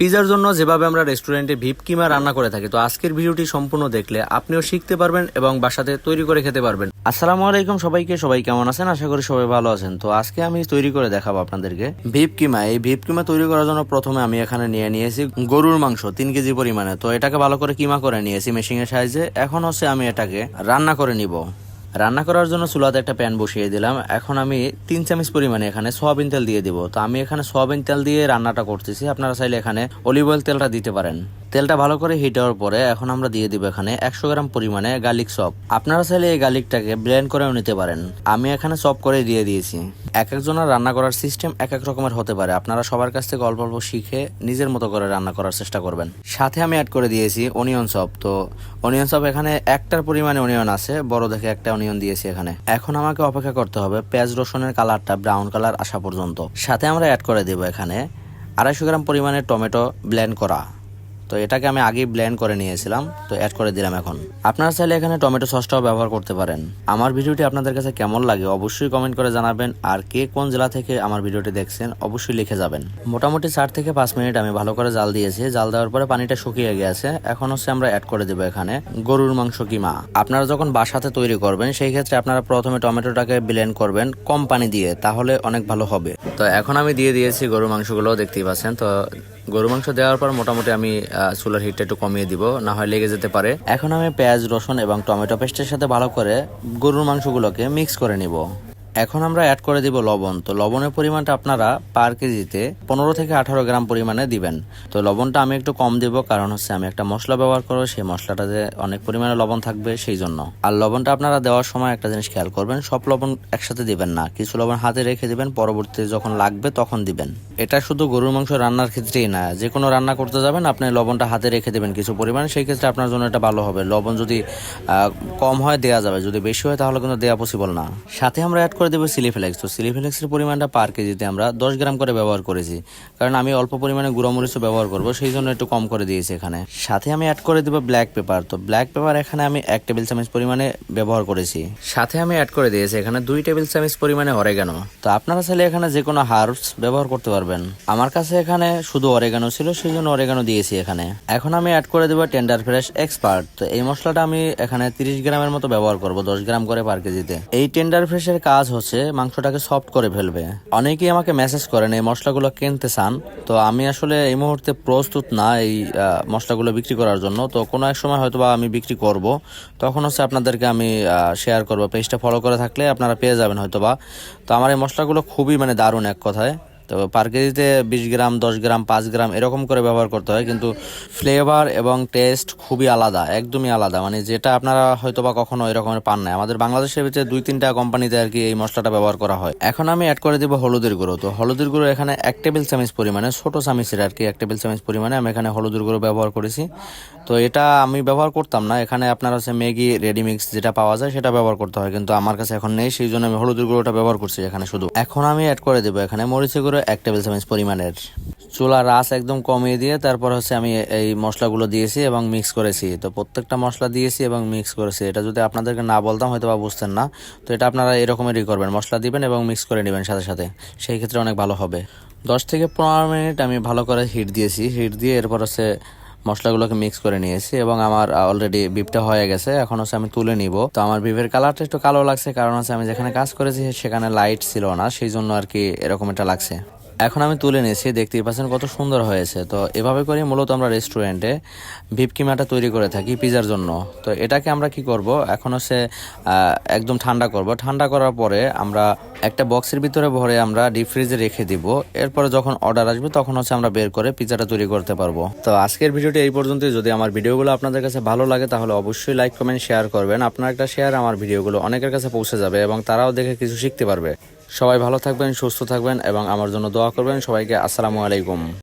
পিজার জন্য যেভাবে আমরা রেস্টুরেন্টে ভিপ কিমা রান্না করে থাকি, তো আজকের ভিডিওটি সম্পূর্ণ দেখলে আপনিও শিখতে পারবেন এবং বাসাতে তৈরি করে খেতে পারবেন। আসসালামু আলাইকুম সবাইকে, সবাই কেমন আছেন? আশা করি সবাই ভালো আছেন। তো আজকে আমি তৈরি করে দেখাবো আপনাদেরকে ভিপ কিমা। এই ভিপ কিমা তৈরি করার জন্য প্রথমে আমি এখানে নিয়ে নিয়েছি গরুর মাংস, তিন কেজি পরিমাণে। তো এটাকে ভালো করে কিমা করে নিয়েছি মেশিনের সাহায্যে। এখন হচ্ছে আমি এটাকে রান্না করে নিব। রান্না করার জন্য চুলাতে একটা প্যান বসিয়ে দিলাম। এখন আমি তিন চামচ পরিমাণে এখানে সোয়াবিন তেল দিয়ে দিব। তো আমি এখানে সোয়াবিন তেল দিয়ে রান্নাটা করতেছি। আপনারা চাইলে এখানে অলিভ অয়েল তেলটা দিতে পারেন। তেলটা ভালো করে হিট হওয়ার পরে এখন আমরা দিয়ে দিব এখানে একশো গ্রাম পরিমাণে গার্লিক চপ আপনারা চাইলে এই গার্লিকটাকে ব্লেন্ড করেও নিতে পারেন। আমি এখানে চপ করে দিয়ে দিয়েছি। এক একজনের রান্না করার সিস্টেম এক এক রকমের হতে পারে। আপনারা সবার কাছ থেকে অল্প অল্প শিখে নিজের মতো করে রান্না করার চেষ্টা করবেন। সাথে আমি অ্যাড করে দিয়েছি অনিয়ন চপ তো অনিয়ন চপ এখানে একটার পরিমাণে অনিয়ন আছে। বড় দেখে একটা অনিয়ন দিয়েছি এখানে। এখন আমাকে অপেক্ষা করতে হবে পেঁয়াজ, রসুনের কালারটা ব্রাউন কালার আসা পর্যন্ত। সাথে আমরা অ্যাড করে দেব এখানে আড়াইশো গ্রাম পরিমাণে টমেটো ব্লেন্ড করা। তো এটাকে আমি আগেই ব্লেন্ড করে নিয়েছিলাম, তো অ্যাড করে দিলাম এখন। আপনারা চাইলে এখানে টমেটো সসটাও ব্যবহার করতে পারেন। আমার ভিডিওটি আপনাদের কাছে কেমন লাগে অবশ্যই কমেন্ট করে জানাবেন, আর কে কোন জেলা থেকে আমার ভিডিওটি দেখছেন অবশ্যই লিখে যাবেন। মোটামুটি চার থেকে পাঁচ মিনিট আমি ভালো করে জাল দিয়েছি, জাল দেওয়ার পরে পানিটা শুকিয়ে গেছে। এখন হচ্ছে আমরা অ্যাড করে দেবো এখানে গরুর মাংস কিমা। আপনারা যখন বাসাতে তৈরি করবেন, সেই ক্ষেত্রে আপনারা প্রথমে টমেটোটাকে ব্লেন্ড করবেন কম পানি দিয়ে, তাহলে অনেক ভালো হবে। তো এখন আমি দিয়ে দিয়েছি গরুর মাংসগুলো দেখতেই পাচ্ছেন, তো গরু মাংস দেওয়ার পর মোটামুটি আমি চুলার হিটটা একটু কমিয়ে দিব, না হয় লেগে যেতে পারে। এখন আমি পেঁয়াজ, রসুন এবং টমেটো পেস্টের সাথে ভালো করে গরুর মাংসগুলোকে মিক্স করে নিব। এখন আমরা অ্যাড করে দিব লবণ। তো লবণের পরিমাণটা আপনারা পার কেজিতে পনেরো থেকে আঠারো গ্রাম পরিমাণে দিবেন। তো লবণটা আমি একটু কম দেব কারণ হচ্ছে আমি একটা মশলা ব্যবহার করব, সেই মশলাটাতে অনেক পরিমাণে লবণ থাকবে সেই জন্য। আর লবণটা আপনারা দেওয়ার সময় একটা জিনিস খেয়াল করবেন, সব লবণ একসাথে দিবেন না। কিছু লবণ হাতে রেখে দিবেন, পরবর্তীতে যখন লাগবে তখন দিবেন। এটা শুধু গরুর মাংস রান্নার ক্ষেত্রেই না, যে কোনো রান্না করতে যাবেন, আপনি লবণটা হাতে রেখে দেবেন কিছু পরিমাণ, সেই ক্ষেত্রে আপনার জন্য এটা ভালো হবে। লবণ যদি কম হয় দেওয়া যাবে, যদি বেশি হয় তাহলে কিন্তু দেওয়া পসিবল না। সাথে আমরা অ্যাড করে দেবো সিলিফ্লেক্স তো সিলিফ্লেক্সের পরিমাণটা পার কেজিতে আমরা দশ গ্রাম করে ব্যবহার করেছি। কারণ আমি অল্প পরিমাণে গুঁড়োমরিচও ব্যবহার করব, সেই জন্য একটু কম করে দিয়েছি এখানে। সাথে আমি অ্যাড করে দেবো ব্ল্যাক পেপার তো ব্ল্যাক পেপার এখানে আমি এক টেবিল চামচ পরিমাণে ব্যবহার করেছি। সাথে আমি অ্যাড করে দিয়েছি এখানে দুই টেবিল চামচ পরিমাণে অরেগানো তো আপনারা চাইলে এখানে যে কোনো হার্বস ব্যবহার করতে পারবেন। আমার কাছে এখানে শুধু অরেগানো ছিল, সেই জন্য অরেগানো দিয়েছি এখানে। এখন আমি অ্যাড করে দেবো টেন্ডার ফ্রেশ এক্সপার্ট তো এই মশলাটা আমি এখানে তিরিশ গ্রামের মতো ব্যবহার করব, দশ গ্রাম করে পার কেজিতে এই টেন্ডার ফ্রেশের কাজ হচ্ছে মাংসটাকে সফট করে ফেলবে। অনেকেই আমাকে মেসেজ করেন এই মশলাগুলো কিনতে চান। তো আমি আসলে এই মুহূর্তে প্রস্তুত না এই মশলাগুলো বিক্রি করার জন্য। তো কোনো এক সময় হয়তো বা আমি বিক্রি করব। তখন হচ্ছে আপনাদেরকে আমি শেয়ার করব। পেজটা ফলো করে থাকলে আপনারা পেয়ে যাবেন হয়তো বা তো আমার এই মশলাগুলো খুবই মানে দারুণ এক কথায়। তো পার কেজিতে বিশ গ্রাম, দশ গ্রাম, পাঁচ গ্রাম এরকম করে ব্যবহার করতে হয়। কিন্তু ফ্লেভার এবং টেস্ট খুবই আলাদা, একদমই আলাদা। মানে যেটা আপনারা হয়তো বা কখনো এরকমের পান না আমাদের বাংলাদেশের ভিতরে দুই, তিনটা কোম্পানিতে আর কি এই মশলাটা ব্যবহার করা হয়। এখন আমি অ্যাড করে দিব হলুদের গুঁড়ো। তো হলুদের গুঁড়ো এখানে এক টেবিল চামচ পরিমাণে, ছোট চামচের আর কি এক টেবিল চামচ পরিমাণে আমি এখানে হলুদের গুঁড়ো ব্যবহার করেছি। তো এটা আমি ব্যবহার করতাম না। এখানে আপনার হচ্ছে ম্যাগি রেডিমিক্স যেটা পাওয়া যায় সেটা ব্যবহার করতে হয়। কিন্তু আমার কাছে এখন নেই, সেই জন্য আমি হলুদের গুঁড়োটা ব্যবহার করছি এখানে শুধু। এখন আমি অ্যাড করে দেবো এখানে মরিচের গুঁড়ো এক টেবিল চামচ পরিমাণের। চুলার রাস একদম কমিয়ে দিয়ে তারপর হচ্ছে আমি এই মশলাগুলো দিয়েছি এবং মিক্স করেছি। তো প্রত্যেকটা মশলা দিয়েছি এবং মিক্স করেছি। এটা যদি আপনাদেরকে না বলতাম হয়তো বা বুঝতেন না। তো এটা আপনারা এরকমেরই করবেন। মশলা দিবেন এবং মিক্স করে নেবেন সাথে সাথে। সেই ক্ষেত্রে অনেক ভালো হবে। দশ থেকে পনেরো মিনিট আমি ভালো করে হিট দিয়েছি। হিট দিয়ে এরপর হচ্ছে মশলাগুলোকে মিক্স করে নিয়েছি এবং আমার অলরেডি বিপটা হয়ে গেছে। এখন হচ্ছে আমি তুলে নিব। তো আমার বিপের কালারটা একটু কালো লাগছে, কারণ হচ্ছে আমি যেখানে কাজ করেছি সেখানে লাইট ছিল না, সেই জন্য আর কি এরকম এটা লাগছে। এখন আমি তুলে নিয়েছি, দেখতেই পাচ্ছেন কত সুন্দর হয়েছে। তো এভাবে করে মূলত আমরা রেস্টুরেন্টে ভিপ কিমাটা তৈরি করে থাকি পিজার জন্য। তো এটাকে আমরা কি করব? এখন হচ্ছে একদম ঠান্ডা করব। ঠান্ডা করার পরে আমরা একটা বক্সের ভিতরে ভরে আমরা ডিপ ফ্রিজে রেখে দিব। এরপরে যখন অর্ডার আসবে, তখন হচ্ছে আমরা বের করে পিজাটা তৈরি করতে পারব। তো আজকের ভিডিওটি এই পর্যন্তই। যদি আমার ভিডিওগুলো আপনাদের কাছে ভালো লাগে, তাহলে অবশ্যই লাইক কমেন্ট শেয়ার করবেন। আপনার একটা শেয়ার আমার ভিডিওগুলো অনেকের কাছে পৌঁছে যাবে এবং তারাও দেখে কিছু শিখতে পারবে। সবাই ভালো থাকবেন সুস্থ থাকবেন এবং আমার জন্য দোয়া করবেন। সবাইকে আসসালামু আলাইকুম।